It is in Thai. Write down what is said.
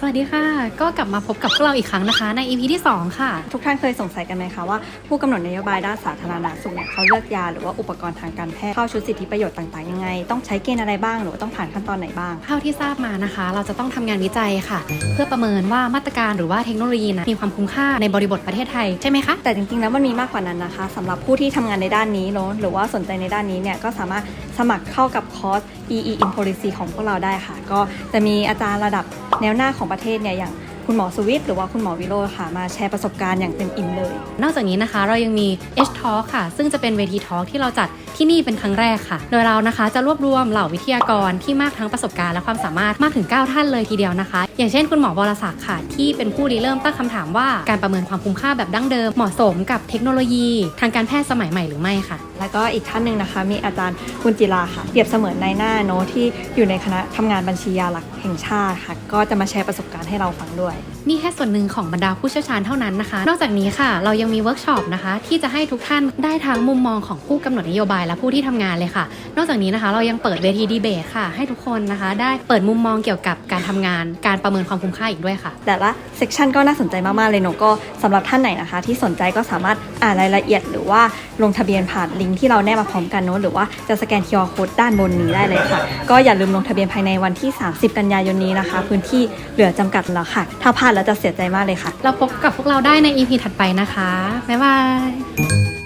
สวัสดีค่ะ ก็กลับมาพบกับพวกเราอีกครั้งนะคะ ใน EP ที่ 2 ค่ะ ทุกท่านเคยสงสัยกันไหมคะว่าผู้กำหนดนโยบายด้านสาธารณสุขเนี่ยเขาเลือกยาหรือว่าอุปกรณ์ทางการแพทย์เข้าชุดสิทธิประโยชน์ต่างๆยังไง ต้องใช้เกณฑ์อะไรบ้างหรือว่าต้องผ่านขั้นตอนไหนบ้าง เท่าที่ทราบมานะคะ เราจะต้องทำงานวิจัยค่ะ เพื่อประเมินว่ามาตรการหรือว่าเทคโนโลยีนะมีความคุ้มค่าในบริบทประเทศไทยใช่ไหมคะ แต่จริงๆแล้วมันมีมากกว่านั้นนะคะสำหรับผู้ที่ทำงานในด้านนี้เนอะหรือว่าสนใจในด้านนี้เนี่ยก็สามารถสมัครเข้ากับคอร์ส EE in Policy ของพวกเราได้ค่ะ ก็จะมีอาจารย์ระดับแนวหน้าของประเทศเนี่ยอย่าง คุณหมอสุวิทย์หรือว่าคุณหมอวิโรจน์ค่ะมาแชร์ประสบการณ์อย่างเต็มอิ่มเลย นอกจากนี้นะคะเรายังมี H Talk ค่ะ ซึ่งจะเป็นเวทีทอล์กที่เราจัดที่นี่เป็นครั้งแรกค่ะ โดยเรานะคะจะรวบรวมเหล่าวิทยากรที่มากทั้งประสบการณ์และความสามารถมากถึง 9 ท่านเลยทีเดียวนะคะ อย่างเช่นคุณหมอวรศักดิ์ค่ะ ที่เป็นผู้ริเริ่มตั้งคำถามว่าการประเมินความคุ้มค่าแบบดั้งเดิมเหมาะสมกับเทคโนโลยี ทางการแพทย์สมัยใหม่หรือไม่ค่ะ แล้วก็อีกท่านหนึ่งนะคะมีอาจารย์คุณจิราค่ะเปรียบเสมือนนายหน้าโนอะที่อยู่ในคณะทำงานบัญชียาหลักแห่งชาติค่ะ ก็จะมาแชร์ประสบการณ์ให้เราฟังด้วยนี่แค่ส่วนหนึ่งของบรรดาผู้เชี่ยวชาญเท่านั้นนะคะ นอกจากนี้ค่ะ เรายังมีเวิร์กช็อปนะคะ ที่จะให้ทุกท่านได้ทั้งมุมมองของผู้กำหนดนโยบายและผู้ที่ทำงานเลยค่ะ นอกจากนี้นะคะ เรายังเปิดเวทีดีเบตค่ะ ให้ทุกคนนะคะ ได้เปิดมุมมองเกี่ยวกับการทำงาน การประเมินความคุ้มค่าอีกด้วยค่ะ แต่ละเซกชันก็น่าสนใจมากๆเลยเนอะก็สำหรับท่านไหนนะคะ ที่สนใจก็สามารถอ่านรายละเอียด หรือว่าลงทะเบียนผ่านลิงก์ที่เราแนบมาพร้อมกันเนอะหรือว่าจะสแกน QR Code ด้านบนนี้ได้เลยค่ะ ก็อย่าลืมลงทะเบียนภายในวันที่ 30 กันยายนนี้นะคะ พื้นที่เหลือจำกัดแล้วค่ะถ้าพลาดแล้วจะเสียใจมากเลยค่ะ เราพบกับพวกเราได้ใน EP ถัดไปนะคะ บ๊ายบาย